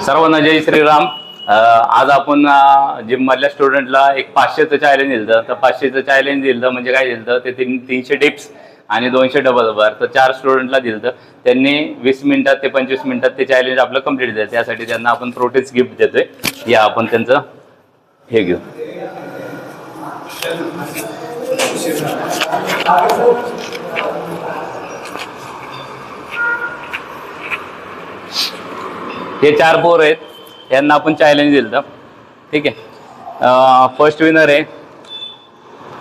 सर्वांना जय श्रीराम. आज आपण जिम मधल्या स्टुडंटला एक पाचशेचं चॅलेंज दिलं तर पाचशेचं चॅलेंज दिलं म्हणजे काय दिलं ते तीन तीनशे डिप्स आणि दोनशे डबल बार तर चार स्टुडंटला दिलं त्यांनी वीस मिनिटात ते पंचवीस मिनिटात ते चॅलेंज आपलं कंप्लीट दिलं त्यासाठी त्यांना आपण प्रोटीन्स गिफ्ट देतोय. या आपण त्यांचं हे घेऊ. हे चार पोर आहेत. यांना आपण चॅलेंज दिलं ठीक आहे. फर्स्ट विनर आहे.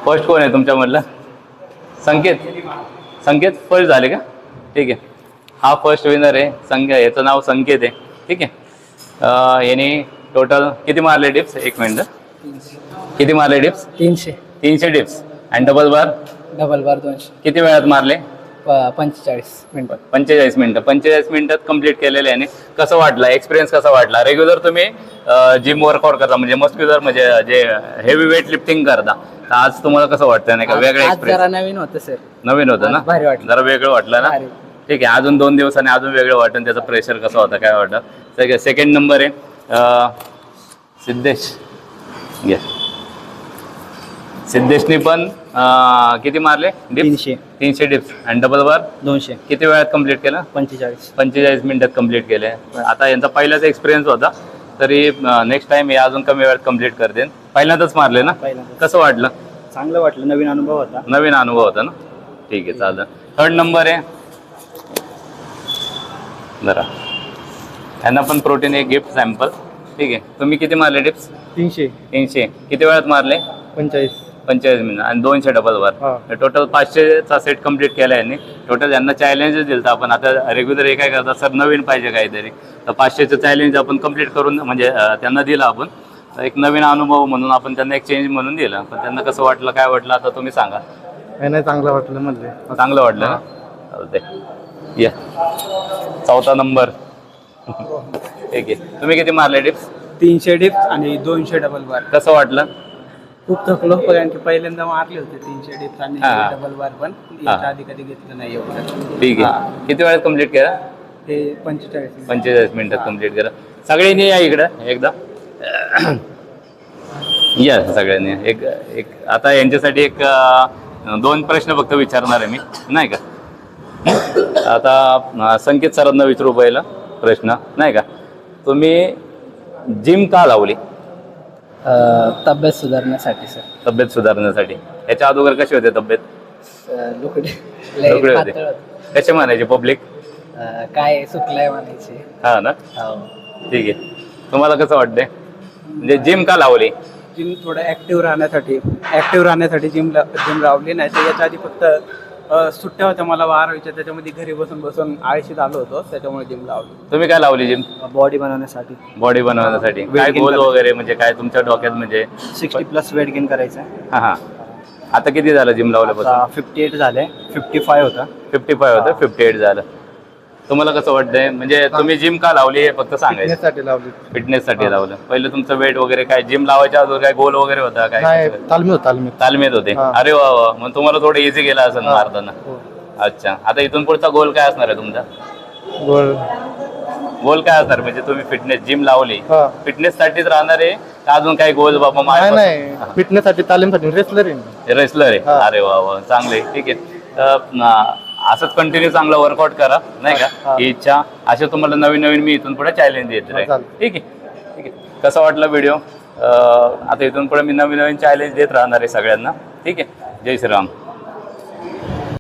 फर्स्ट कोण आहे तुमच्यामधलं? संकेत. संकेत फर्स्ट झाले का? ठीक आहे. हा फर्स्ट विनर आहे. संख्या याचं नाव संकेत आहे. ठीक आहे. याने टोटल किती मारले टिप्स एक मिनिट किती मारले टिप्स तीनशे. तीनशे टिप्स आणि डबल बार डबल बार दोनशे. किती वेळात मारले? पंचेचाळीस मिनिट. पंचेचाळीस मिनिटं. पंचेचाळीस मिनिटात कंप्लीट केलेले आहे आणि कसं वाटलं? एक्सपिरियन्स कसा वाटला? रेग्युलर तुम्ही जिम वर्कआउट करता म्हणजे मस्क्युलर म्हणजे जे हेवी वेट लिफ्टिंग करता तर आज तुम्हाला कसं वाटतं नाही का? वेगळं जरा एक्सपिरियन्स नवीन होतं सर नवीन होतं ना? भारी वाटलं. जरा वेगळं वाटलं ना? भारी. ठीक आहे अजून दोन दिवसांनी अजून वेगळं वाटतं त्याचं प्रेशर कसं होतं काय वाटतं सेकंड नंबर आहे अं, सिद्धेश. घ्या सिद्धेशनी पण अं, किती मारले? डिप्स? तीनशे. तीनशे डिप्स. आणि डबल बार दोनशे. किती वेळात कंप्लीट केलं? पंचेचाळीस. पंचेचाळीस मिनिटात कंप्लीट केले. आता यांचा पहिलाच एक्सपिरियन्स होता. तरी नेक्स्ट टाइम हे अजून कमी वेळात कंप्लीट करते पहिल्यांदाच मारले ना. कसं वाटलं? चांगलं वाटलं. नवीन अनुभव होता. नवीन अनुभव होता ना? ठीक आहे चालेल थर्ड नंबर आहे. बरं. यांना पण प्रोटीन एक गिफ्ट सॅम्पल ठीक आहे. तुम्ही किती मारले टिप्स तीनशे. तीनशे. किती वेळात मारले? पंचेचाळीस. पंचेचाळीस मिनिट आणि दोनशे डबल. वर. टोटल पाचशेचा सेट कंप्लीट केला यांनी. टोटल यांना चॅलेंजेस दिलं आपण. आता रेग्युलर हे काय करतात सर नवीन पाहिजे काहीतरी. तर पाचशेचं चॅलेंज आपण कंप्लीट करून म्हणजे त्यांना दिलं आपण. एक नवीन अनुभव म्हणून आपण त्यांना एक चेंज म्हणून दिलं. पण त्यांना कसं वाटलं काय वाटलं आता तुम्ही सांगा. नाही चांगलं वाटलं म्हणले. चांगलं वाटलं ना? या. चौथा नंबर. ठीक आहे तुम्ही किती मारले टिप्स तीनशे डिप्स आणि दोनशे डबल बार कसं वाटलं? खूप थकलो कारण की पहिल्यांदा मारले होते तीनशे डिप्स आणि हा. डबल बार पण. याच्या आधी कधी घेतलं नाही एवढं. ठीक. आहे. किती वेळात कंप्लीट केला? ते पंचेचाळीस पंचेचाळीस मिनिटात कंप्लीट करा सगळ्यांनी या इकडं एकदा. या सगळ्यांनी. एक एक आता यांच्यासाठी एक अं, दोन प्रश्न फक्त विचारणार आहे मी. नाही का? आता अं, संकेत सरांना विचारू पहिला प्रश्न. नाही का? तुम्ही जिम का लावली? तब्येत सुधारण्यासाठी सर. तब्येत सुधारण्यासाठी. याच्या अगोदर कशी होते तब्येत? लुकडे लुकडे होते. कसे म्हणायचे पब्लिक काय सुकलंय म्हणायचे. हा ना? हो. ठीक आहे. तुम्हाला कसं वाटतंय? म्हणजे जिम का लावली? जिम थोडं ऍक्टिव्ह राहण्यासाठी ऍक्टिव्ह राहण्यासाठी जिम जिम लावली नाही तर याच्या आधी फक्त सुट्ट्या होत्या मला बारावीच्या त्याच्यामध्ये घरी बसून बसून आळशीत आलो होतो त्याच्यामुळे जिम लावली तुम्ही काय लावली जिम बॉडी बनवण्यासाठी. बॉडी बनवण्यासाठी. Weight काय gain गोल करायचं. वगैरे म्हणजे काय तुमच्या डोक्यात म्हणजे? सिक्स्टी प्लस वेट गेन करायचं. हा हा. आता किती झालं जिम लावल्यापासून? फिफ्टी एट झाले. फिफ्टी फाय होता. फिफ्टी फाय होतं फिफ्टी एट झालं. तुम्हाला कसं वाटतंय? म्हणजे तुम्ही जिम का लावली हे फक्त सांगायचं? साठी लावली. फिटनेस साठी लावलं. पहिलं तुमचं वेट वगैरे काय? जिम लावायच्या अगोदर काय गोल वगैरे होता काय? नाही तालमी होता तालमी तालमीत होते. हा. अरे वा वा. मग तुम्हाला थोडं इझी गेला असेल हा. मारताना. अच्छा. आता इथून पुढचा गोल काय असणार आहे तुमचा? गोल गोल काय असणार? म्हणजे तुम्ही फिटनेस जिम लावली. हा. फिटनेस साठीच राहणार आहे का अजून काही गोल बाबा नाही नाही. फिटनेस साठी तालीमसाठी रेसलर आहे रेसलर आहे. हा. अरे वा वा. चांगले ठीक आहे. न- असंच कंटिन्यू चांगलं वर्कआउट करा नाही का? हा. इच्छा. असे तुम्हाला नवीन नवीन मी इथून पुढे चॅलेंज देत राहील. ठीक आहे. ठीक आहे. कसं वाटलं व्हिडिओ आता इथून पुढे मी नवीन नवीन चॅलेंज देत राहणार आहे सगळ्यांना. ठीक आहे. जय श्रीराम.